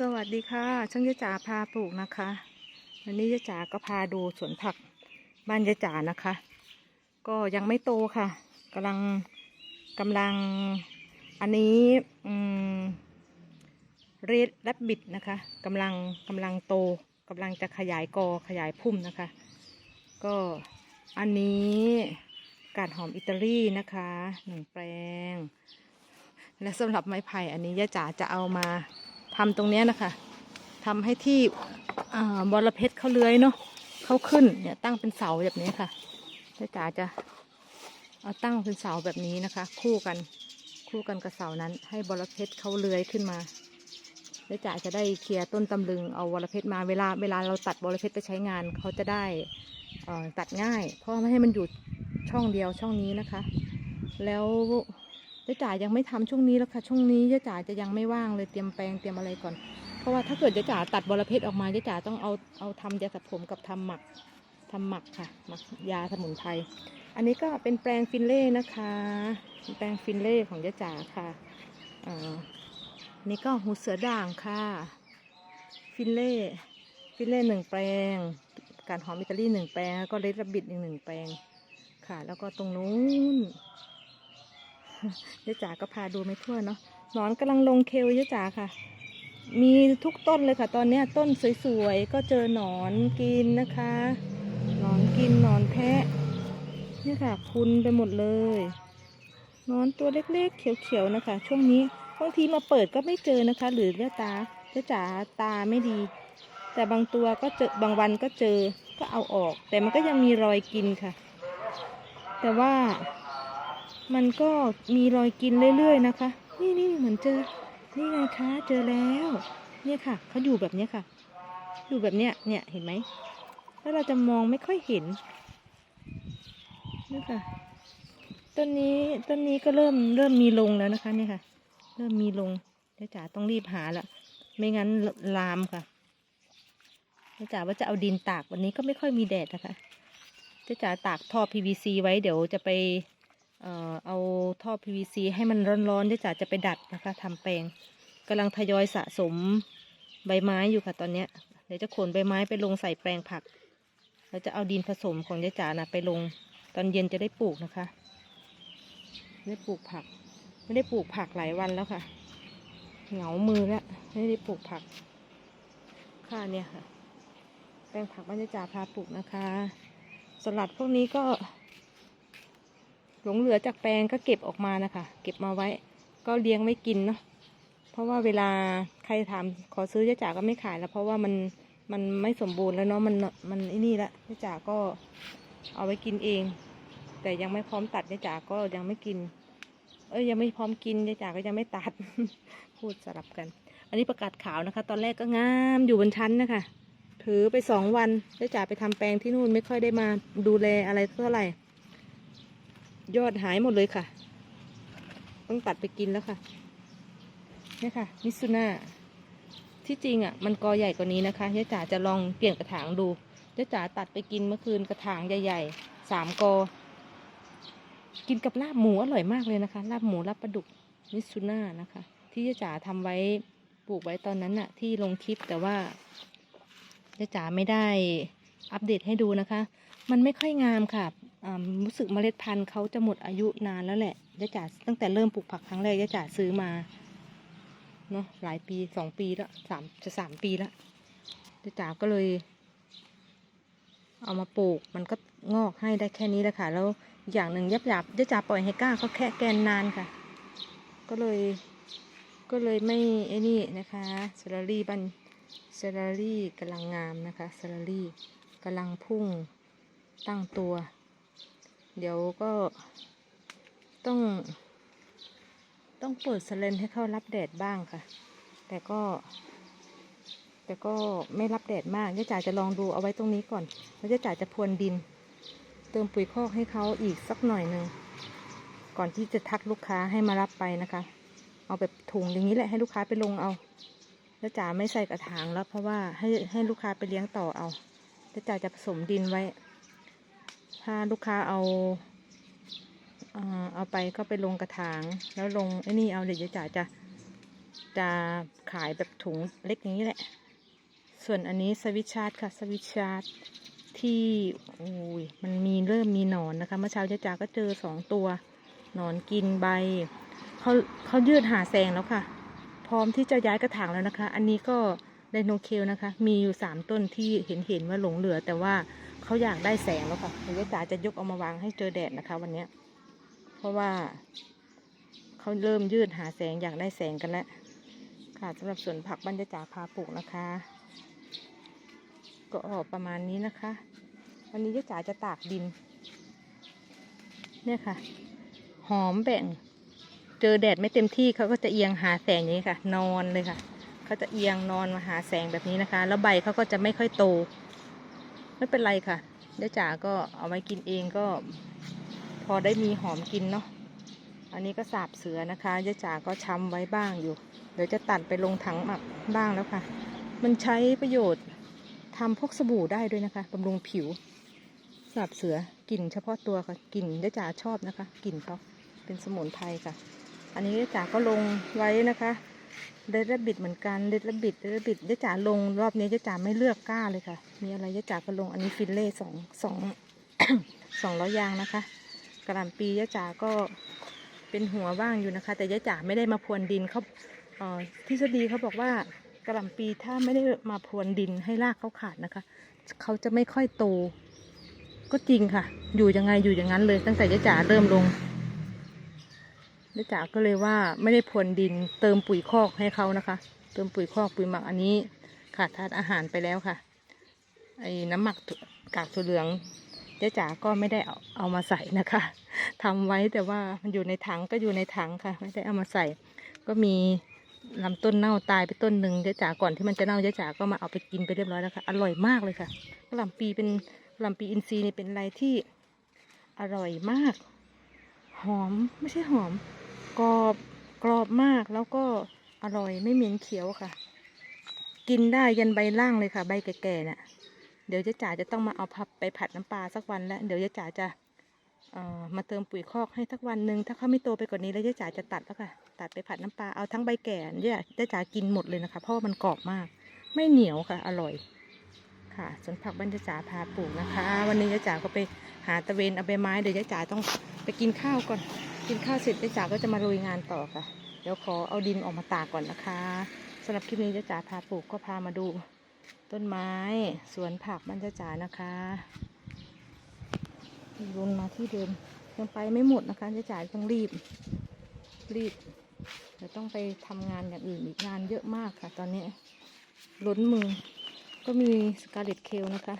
สวัสดีค่ะ ช่างยะจ๋าพาปลูกนะคะ วันนี้ยะจ๋าก็พาดูสวนผักบ้านยะจ๋านะคะ ก็ยังไม่โตค่ะกำลังกำลังอันนี้อืมเรดแรบบิดนะคะกำลังกำลังโตกำลังจะขยายกอขยายพุ่มนะคะ ก็อันนี้กาดหอมอิตาลีนะคะหนึ่งแปลง และสำหรับไม้ไผ่อันนี้ย่าจ๋าจะเอามา ทำตรงเนี้ยนะคะทำให้ที่บอระเพ็ดเขาเลื้อยเนาะเขาขึ้นเนี่ยตั้งเป็นเสาแบบนี้ค่ะย่จ๋าจะเอาตั้งเป็นเสาแบบนี้นะคะ คู่กันคู่กันกับเสานั้น ให้บอระเพ็ดเขาเลื้อยขึ้นมาย่จ๋าจะได้เคลียร์ต้นตำลึงเอาบอระเพ็ดมาเวลาเวลาเราตัดบอระเพ็ดไปใช้งานเขาจะได้ตัดง่าย เพราะไม่ให้มันอยู่ช่องเดียวช่องนี้นะคะ แล้ว ยายจ๋ายังไม่ทำช่วงนี้แล้วค่ะ ช่วงนี้ยายจ๋าจะยังไม่ว่างเลยเตรียมแปรงเตรียมอะไรก่อน เพราะว่าถ้าเกิดยายจ๋าตัดบอระเพ็ดออกมายายจ๋าต้องเอาเอาทำยาสระผมกับทำหมักทำหมักค่ะหมักยาสมุนไพรอันนี้ก็เป็นแปรงฟินเล่นะคะ แปรงฟินเล่ของยายจ๋าค่ะอ่าอันนี่ก็หูเสือด่างค่ะ ฟินเล่ฟินเล่หนึ่งแปลง การหอมอิตาลีหนึ่งแปลงแล้วก็เลดระบิดอีกหนึ่งแปลงค่ะ แล้วก็ตรงนู้น ยะจ๋าก็พาดูไม่ทั่วเนาะหนอนกำลังลงเคลยะจ๋าค่ะ มีทุกต้นเลยค่ะ ตอนเนี้ยต้นสวยๆก็เจอหนอนกินนะคะหนอนกินหนอนแพะเนี่ยค่ะคุณไปหมดเลยหนอนตัวเล็กๆ เขียวๆนะคะ ช่วงนี้บางทีมาเปิดก็ไม่เจอนะคะ หรือเลือตาเลือจ๋าตาไม่ดี แต่บางตัวก็เจอบางวันก็เจอก็เอาออก แต่มันก็ยังมีรอยกินค่ะ แต่ว่า มันก็มีรอยกินเรื่อยๆนะคะ นี่นี่เหมือนเจอ นี่ไงคะ เจอแล้ว เนี่ยค่ะเขาอยู่แบบเนี้ยค่ะ อยู่แบบเนี้ย เนี่ยเห็นไหม แล้วเราจะมองไม่ค่อยเห็นนี่ค่ะ ต้นนี้ต้นนี้ก็เริ่มเริ่มมีลงแล้วนะคะเนี่ยค่ะ เริ่มมีลงเดี๋ยวจ๋าต้องรีบหาละไม่งั้นลามค่ะเดี๋ยวจ๋าว่าจะเอาดินตากวันนี้ก็ไม่ค่อยมีแดดนะคะเจ๊จ๋าตากท่อ PVC ไว้เดี๋ยวจะไป เอ่อเอาท่อ PVC ให้มันร้อนๆเจ๊จ๋าจะไปดัดนะคะทำแปลงกำลังทยอยสะสมใบไม้อยู่ค่ะตอนเนี้ยเดี๋ยวจะขนใบไม้ไปลงใส่แปลงผักแล้วจะเอาดินผสมของเจ๊จ๋านะไปลง ตอนเย็นจะได้ปลูกนะคะได้ปลูกผัก ไม่ได้ปลูกผักหลายวันแล้วค่ะ เหงามือแล้วไม่ได้ปลูกผักค่ะเนี่ยค่ะ แปลงผักบ้านเจ๊จ๋าพาปลูกนะคะสลัดพวกนี้ก็ หลงเหลือจากแปลงก็เก็บออกมานะคะ เก็บมาไว้ ก็เลี้ยงไม่กินเนาะเพราะว่าเวลาใครถามขอซื้อยะจ๋าก็ไม่ขายแล้ว เพราะว่ามันมันไม่สมบูรณ์แล้วเนาะมันมันไอ้นี่ละยะจ๋าก็เอาไว้กินเอง แต่ยังไม่พร้อมตัดยะจ๋าก็ยังไม่กิน เอ้ยยังไม่พร้อมกินยะจ๋าก็ยังไม่ตัด พูดสลับกัน อันนี้ประกาศขาวนะคะ ตอนแรกก็งามอยู่บนชั้นนะคะถือไปสองวันได้จ่าไปทำแปลงที่นู่นไม่ค่อยได้มาดูแลอะไรเท่าไหร่ ยอดหายหมดเลยค่ะ ต้องตัดไปกินแล้วค่ะเนี่ยค่ะ มิซุน่าที่จริงอะ มันกอใหญ่กว่านี้นะคะยายจ๋าจะลองเปลี่ยนกระถางดูยายจ๋าตัดไปกินเมื่อคืนกระถางใหญ่ๆสามกอ กินกับลาบหมูอร่อยมากเลยนะคะ ลาบหมูลาบปลาดุกมิซุน่านะคะ ที่ยายจ๋าทำไว้ปลูกไว้ตอนนั้นน่ะ ที่ลงคลิปแต่ว่าจ๊จ๋าไม่ได้อัปเดตให้ดูนะคะ มันไม่ค่อยงามค่ะ รู้สึกเมล็ดพันธุ์เขาจะหมดอายุนานแล้วแหละจ๊จ๋าตั้งแต่เริ่มปลูกผักครั้งแรกจ๊จ๋าซื้อมาเนาะหลายปีสองปีล้วสามจะสามปีล้วจ๊จ๋าก็เลย เอามาปลูกมันก็งอกให้ได้แค่นี้แหละค่ะ แล้วอย่างหนึ่งยับยับจ๊จ๋าปล่อยให้ก้าเขาแค่แกนนานค่ะ ก็เลยก็เลยไม่ไอ้นี่นะคะเซลารี่บ้านเซลารี่กำลังงามนะคะเซลารี่กำลังพุ่งตั้งตัว เดี๋ยวก็ต้อง ต้องเปิดสเลนให้เขารับแดดบ้างค่ะ แต่ก็ แต่ก็ไม่รับแดดมากเจ๊จ๋าจะลองดูเอาไว้ตรงนี้ก่อน แล้วเจ๊จ๋าจะพรวนดิน เติมปุ๋ยคอกให้เขาอีกสักหน่อยหนึ่งก่อนที่จะทักลูกค้าให้มารับไปนะคะ เอาแบบถุงอย่างนี้แหละให้ลูกค้าไปลงเอาแล้วจ๋าไม่ใส่กระถางแล้วเพราะว่าให้ให้ลูกค้าไปเลี้ยงต่อเอาแล้วจ๋าจะผสมดินไว้ ถ้าลูกค้าเอาเอาไปก็ไปลงกระถาง แล้วลงไอ้นี่เอาเดี๋ยวจ๋าจะจะขายแบบถุงเล็กอย่างนี้แหละ ส่วนอันนี้สวิชาร์ดค่ะ สวิชาร์ดที่โอ้ยมันมีเริ่มมีหนอนนะคะ เมื่อเช้าเจ๊จ๋าก็เจอสองตัวหนอนกินใบเขาเขายืดหาแสงแล้วค่ะ พร้อมที่จะย้ายกระถางแล้วนะคะ อันนี้ก็ไดโนเคลนะคะ มีอยู่สามต้นที่เห็นเห็นว่าหลงเหลือแต่ว่า เขาอยากได้แสงแล้วค่ะเดี๋ยวเจ๊จ๋าจะยกเอามาวางให้เจอแดดนะคะ วันนี้เพราะว่าเขาเริ่มยืดหาแสงอยากได้แสงกันแล้วค่ะสำหรับสวนผักบ้านเจ๊จ๋าพาปลูกนะคะ ก็ออกประมาณนี้นะคะ วันนี้เจ๊จ๋าจะตากดิน เนี่ยค่ะ หอมแบ่ง เจอแดดไม่เต็มที่เขาก็จะเอียงหาแสงอย่างนี้ค่ะ นอนเลยค่ะเขาจะเอียงนอนมาหาแสงแบบนี้นะคะ แล้วใบเขาก็จะไม่ค่อยโต ไม่เป็นไรค่ะเจ๊จ๋าก็เอาไว้กินเองก็ พอได้มีหอมกินเนาะอันนี้ก็สาบเสือนะคะเจ๊จ๋าก็ช้ำไว้บ้างอยู่ เดี๋ยวจะตัดไปลงถังหมักบ้างแล้วค่ะ มันใช้ประโยชน์ทำพวกสบู่ได้ด้วยนะคะบำรุงผิวสาบเสือกลิ่นเฉพาะตัวค่ะกลิ่นเจ๊จ๋าชอบนะคะกลิ่นเขาเป็นสมุนไพรค่ะ อันนี้เจ๊จ๋าก็ลงไว้นะคะ เดดบิดเหมือนกันเดดบิดเดดบิดเจ๊จ๋าลงรอบนี้เจ๊จ๋าไม่เลือกกล้าเลยค่ะ มีอะไรเจ๊จ๋าก็ลงอันนี้ฟิลเล่สองสองสองร้อยยางนะคะกระหล่ำปีเจ๊จ๋าก็เป็นหัวว่างอยู่นะคะ แต่เจ๊จ๋าไม่ได้มาพรวนดินเขาเอ่อทฤษฎีเขาบอกว่ากระหล่ำปีถ้าไม่ได้มาพรวนดินให้รากเขาขาดนะคะเขาจะไม่ค่อยโตก็จริงค่ะ อยู่ยังไงอยู่อย่างนั้นเลย ตั้งแต่เจ๊จ๋าเริ่มลง เจ๊จ๋าก็เลยว่าไม่ได้พรวนดินเติมปุ๋ยคอกให้เขานะคะ เติมปุ๋ยคอกปุ๋ยหมักอันนี้ขาดธาตุอาหารไปแล้วค่ะ ไอ้น้ำหมักกากถั่วเหลืองเจ๊จ๋าก็ไม่ได้เอาเอามาใส่นะคะทำไว้แต่ว่ามันอยู่ในถังก็อยู่ในถังค่ะ ไม่ได้เอามาใส่ ก็มีลำต้นเน่าตายไปต้นหนึ่งเจ๊จ๋าก่อนที่มันจะเน่าเจ๊จ๋าก็มาเอาไปกินไปเรียบร้อยแล้วค่ะ อร่อยมากเลยค่ะกะหล่ำปีเป็นกะหล่ำปีอินทรีย์นี่เป็นอะไรที่อร่อยมาก หอมไม่ใช่หอม กรอบกรอบมากแล้วก็อร่อยไม่เหม็นเขียวค่ะ กินได้ยันใบล่างเลยค่ะ ใบแก่ๆน่ะ เดี๋ยวเจ๊จ๋าจะต้องมาเอาพับไปผัดน้ำปลาสักวันแล้วเดี๋ยวเจ๊จ๋าจะเอ่อมาเติมปุ๋ยคอกให้สักวันหนึ่งถ้าเขาไม่โตไปกว่านี้แล้วเจ๊จ๋าจะตัดแล้วค่ะ ตัดไปผัดน้ำปลาเอาทั้งใบแก่เจ๊เจ๊จ๋ากินหมดเลยนะคะ เพราะว่ามันกรอบมาก ไม่เหนียวค่ะ อร่อยค่ะสวนผักบ้านเจ๊จ๋าพาปลูกนะคะ วันนี้เจ๊จ๋าก็ไปหาตะเวนเอาใบไม้เดี๋ยวเจ๊จ๋าต้องไปกินข้าวก่อน กินข้าวเสร็จเจ๊จ๋าก็จะมาลุยงานต่อค่ะ เดี๋ยวขอเอาดินออกมาตากก่อนนะคะสำหรับคลิปนี้เจ๊จ๋าพาปลูกก็พามาดู ต้นไม้สวนผักบ้านเจ๊จ๋านะคะวนมาที่เดิมยังไปไม่หมดนะคะเจ๊จ๋าต้องรีบรีบเดี๋ยวต้องไปทำงานอย่างอื่นอีกงานเยอะมากค่ะ ตอนนี้ล้นมือก็มีสกาเลตเคลนะคะ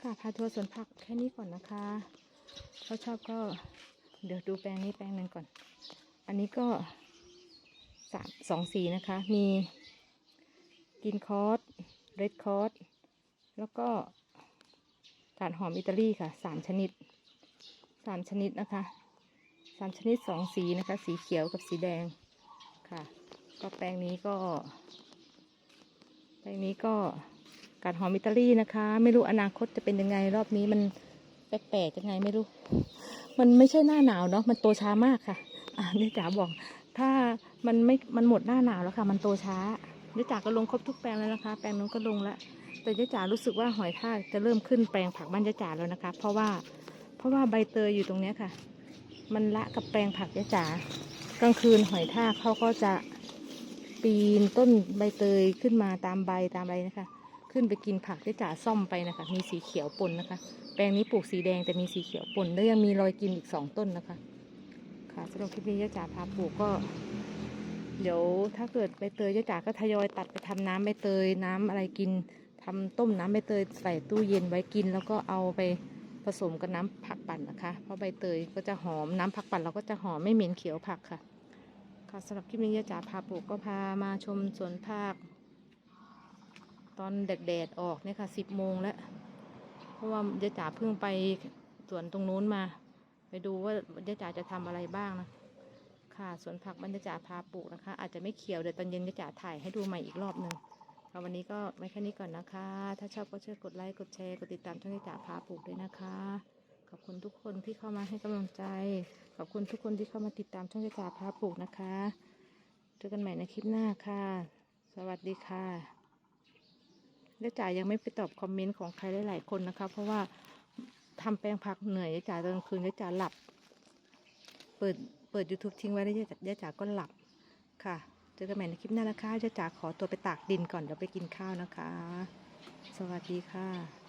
ค่ะพาทัวร์สวนผักแค่นี้ก่อนนะคะถ้าชอบก็ เดี๋ยวดูแปลงนี้แปลงหนึ่งก่อน อันนี้ก็สามสองสีนะคะ มีกินคอสเรดคอสแล้วก็กาดหอมอิตาลีค่ะสามชนิดสามชนิดนะคะสามชนิดสองสีนะคะ สีเขียวกับสีแดงค่ะ ก็แปลงนี้ก็ แปลงนี้ก็กาดหอมอิตาลีนะคะ ไม่รู้อนาคตจะเป็นยังไงรอบนี้มันแปลกๆยังไงไม่รู้ มันไม่ใช่หน้าหนาวเนาะมันโตช้ามากค่ะอ่านี่จ๋าบอก ถ้ามันไม่มันหมดหน้าหนาวแล้วค่ะ มันโตช้านี่จ๋าก็ลงครบทุกแปลงแล้วนะคะ แปลงนู้นก็ลงแล้วแต่เจจ๋ารู้สึกว่าหอยทากจะเริ่มขึ้นแปลงผักบ้านเจจ๋าแล้วนะคะ เพราะว่าเพราะว่าใบเตยอยู่ตรงเนี้ยค่ะ มันละกับแปลงผักเจจ๋ากลางคืนหอยทากเขาก็จะปีนต้นใบเตยขึ้นมาตามใบตามอะไรนะคะ ขึ้นไปกินผักเจ๊จ๋าซ่อมไปนะคะ มีสีเขียวปนนะคะ แปลงนี้ปลูกสีแดงแต่มีสีเขียวปนแล้วยังมีรอยกินอีกสองต้นนะคะ ค่ะสำหรับคลิปนี้เจ๊จ๋าพาปลูกก็ เดี๋ยวถ้าเกิดใบเตยเจ๊จ๋าก็ทยอยตัดไปทำน้ำใบเตยน้ำอะไรกินทำต้มน้ำใบเตยใส่ตู้เย็นไว้กิน แล้วก็เอาไปผสมกับน้ำผักปั่นนะคะ เพราะใบเตยก็จะหอมน้ำผักปั่นเราก็จะหอมไม่เหม็นเขียวผักค่ะค่ะสำหรับคลิปนี้เจ๊จ๋าพาปลูกก็พามาชมสวนผัก ตอนแดดออกเนี่ยค่ะสิบโมงแล้ว เพราะว่าเจ๊จ๋าเพิ่งไปสวนตรงนู้นมา ไปดูว่าเจ๊จ๋าจะทำอะไรบ้างนะค่ะสวนผักบรรยากาพาปลูกนะคะ อาจจะไม่เขียวเดี๋ยวตอนเย็นก็จะถ่ายให้ดูใหม่อีกรอบหนึ่งค่ะวันนี้ก็ไว้แค่นี้ก่อนนะคะ ถ้าชอบก็ช่วยกดไลค์กดแชร์กดติดตามช่องบรรยากาพาปลูกด้วยนะคะขอบคุณทุกคนที่เข้ามาให้กำลังใจ ขอบคุณทุกคนที่เข้ามาติดตามช่องบรรยากาพาปลูกนะคะ เจอกันใหม่ในคลิปหน้าค่ะ สวัสดีค่ะ ยายจ๋ายังไม่ไปตอบคอมเมนต์ของใครหลายๆคนนะคะ เพราะว่าทำแปลงผักเหนื่อยยายจ๋าตอนกลางคืนยายจ๋าหลับ เปิดเปิด YouTube ทิ้งไว้แล้วยายจ๋ายายจ๋าก็หลับค่ะ เจอกันใหม่ในคลิปหน้านะคะยายจ๋าขอตัวไปตากดินก่อนเดี๋ยวไปกินข้าวนะคะ สวัสดีค่ะ